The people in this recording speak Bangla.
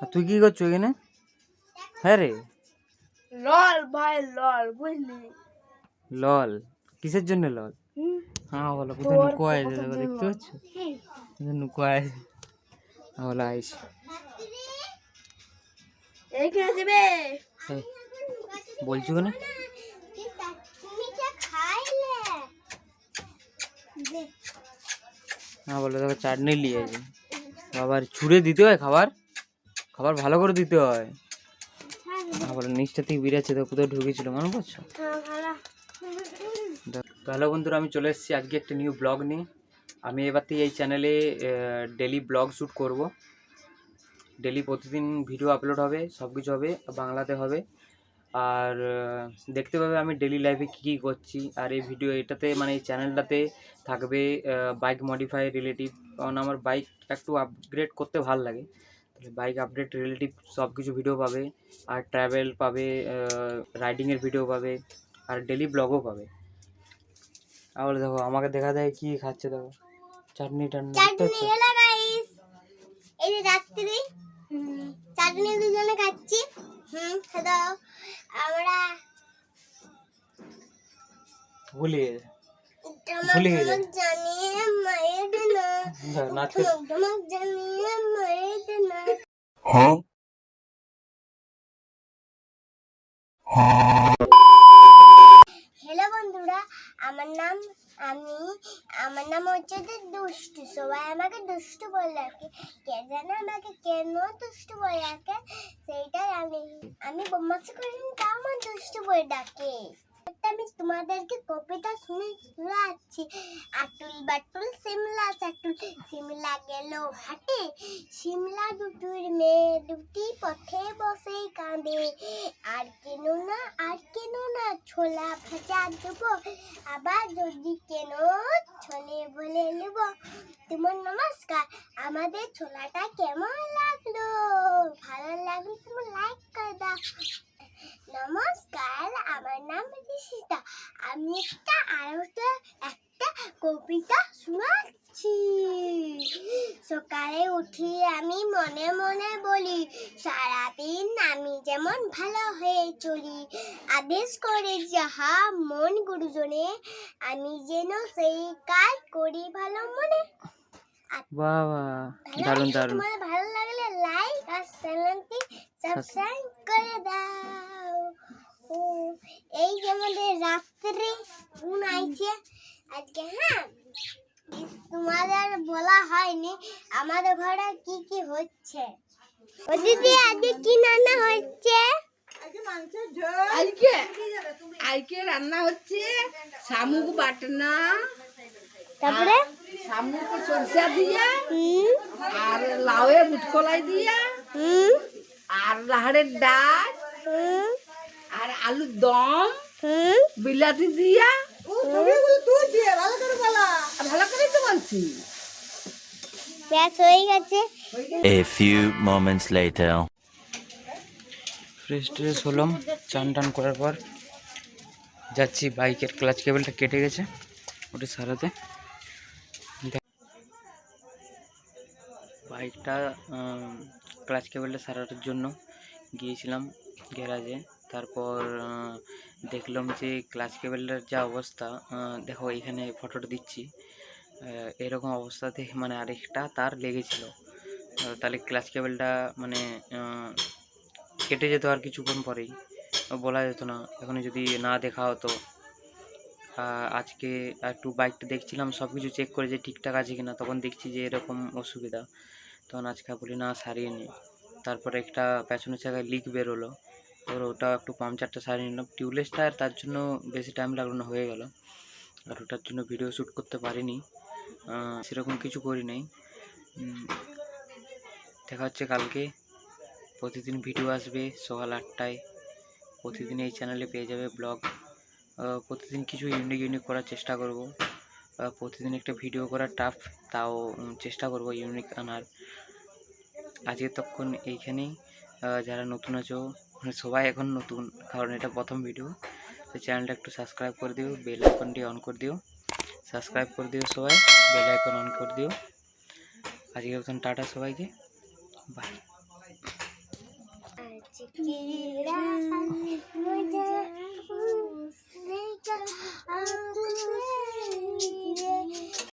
আর তুই কি করছ এখানে? হ্যাঁ রে। লল ভাই লল বুঝলি? লল? কিসের জন্য লল? হ্যাঁ বলো কোথায় নুকো আছে দেখো দেখতে? পাচ্ছ? নুকো আছে হ্যাঁ বলো আইস। এইখানে দেবে এই, বলছো কেন? হ্যাঁ বলো দেখো চাটনি নিয়ে আবার ছুঁড়ে দিতে হয় খাবার। খাবার ভালো করে দিতে হয়। আবার নিচটা থেকে বেরিয়েছে তো কোথাও ঢুকেছিল মনে করছ তাহলে বন্ধুরা আমি চলে এসেছি আজকে একটা নিউ ব্লগ নিয়ে। আমি এবার থেকে এই চ্যানেলে ডেলি ব্লগ শ্যুট করব। ডেলি প্রতিদিন ভিডিও আপলোড হবে সব কিছু হবে বাংলাতে হবে। আর দেখতে পাবে আমি ডেলি লাইফে কী কী করছি। আর এই ভিডিও এটাতে মানে এই চ্যানেলটাতে থাকবে বাইক মডিফাই রিলেটিভ কারণ আমার বাইক একটু আপগ্রেড করতে ভালো লাগে। বাইক আপডেট রিলেটিভ সব কিছু ভিডিও পাবে আর ট্রাভেল পাবে রাইডিংয়ের ভিডিও পাবে আর ডেলি ব্লগও পাবে তাহলে দেখো আমাকে দেখা দেয় কি খাচ্ছে দেখো চাটনি টাটনি চাটনি? এলো গাইস এই যে রাত্রি চাটনি দুজনে খাচ্ছি হুম আমরা ভুলে ভুলে। জানিয়ে মায়ের না নাচ জানিয়ে মায়ের না হ্যালো বন্ধুরা। আমার নাম আমি। আমার নাম হচ্ছে যে দুষ্টু। সবাই আমাকে দুষ্টু বলে রাখে। কে জানে আমাকে কেন দুষ্টু বলে রাখে, সেইটাই আমি। আমি বোমাসি করি তাও আমার দুষ্টু বলে ডাকে। আমি তোমাদেরকে কবিতা শুনে শোনাচ্ছি। আটুল বাটুল সিমলা গেল হাটে মেয়ে দুটি পথে বসে কাঁদে। আর কেন না, আর কেন না, ছোলা ভাজা দেবো, আবার যদি কেন ছোলে বলে নেব। তোমার নমস্কার, আমাদের ছোলাটা কেমন লাগল? ভালো লাগল তুমি লাইক করে দাও। নমস্কার, আমার নাম ঋষিতা আমি একটা আরেকটা একটা কবিতা শোনাচ্ছি সকালে উঠি আমি মনে মনে বলি সারাদিন আমি যেমন ভালো হয়ে চলি আদেশ করে যাহা মন গুরুজনে আমি যেন সেই কাজ করি ভালো মনে। বাবা দারুণ তোমার ভালো লাগলে লাইক আর চ্যানেলটি সাবস্ক্রাইব করে দাও। ও এই যে আমাদের রাত্রে ঘুম আইছে। আজকে হ্যাঁ? তোমাদের বলা হয়নি আমাদের ঘরে কি কি হচ্ছে? ও দিদি আজকে কি রান্না হচ্ছে? আজকে আজকে? রান্না হচ্ছে শামুক বাটনা তারপরে? শামুক সরষা দিয়া আর লাউয়ে বুটকলাই দিয়া হুম। আর লাহাড়ের ডাল হুম। আর আলুর দম হুম। বিলাতি দিয়া ব্যাস হয়ে গেছে। A few moments later. Fresh ট্রেশ হলাম চান টান করার পর যাচ্ছি বাইকের ক্লাচ কেবলটা কেটে গেছে ওটা সারাতে। বাইকটা ক্লাচ কেবলটা সারানোর জন্য গিয়েছিলাম গ্যারাজে। তারপর দেখলাম যে ক্লাচ কেবলটার যা অবস্থা দেখো এখানে ফটোটা দিচ্ছি। এরকম অবস্থাতে মানে আরেকটা তার লেগেছিল। তাহলে ক্লাচ কেবলটা মানে কেটে যেত আর কিছুক্ষণ পরেই। বলা যেত না। এখন যদি না দেখা হতো আজকে একটু বাইকটা দেখছিলাম সব কিছু চেক করে যে ঠিকঠাক আছে কিনা, তখন দেখছি যে এরকম অসুবিধা। তখন আজকে বলি, না, সারিয়ে নি। তারপরে একটা পেছনের চাকায় লিক বেরোলো। এবার ওটাও একটু পাংচারটা সারিয়ে নিলাম। টিউবলেস টায়ার তার জন্য বেশি টাইম লাগল না, হয়ে গেল। আর ওটার জন্য ভিডিও শ্যুট করতে পারিনি। সেরকম কিছু করি নাই। দেখা হচ্ছে কালকে। প্রতিদিন ভিডিও আসবে সকাল আটটায়। প্রতিদিন এই চ্যানেলে পেয়ে যাবে ব্লগ প্রতিদিন কিছু ইউনিক ইউনিক করার চেষ্টা করব। প্রতিদিন একটা ভিডিও করা টাফ তাও চেষ্টা করব ইউনিক আনার। আজকে তখন এইখানেই। যারা নতুন আছো মানে সবাই এখন নতুন, কারণ এটা প্রথম ভিডিও তো চ্যানেলটা একটু সাবস্ক্রাইব করে দিও বেল আইকনটি অন করে দিও। सबसक्राइब कर दिव सबा बेल आइकन ऑन कर दिव आज के मतन टाटा सबा के। बाय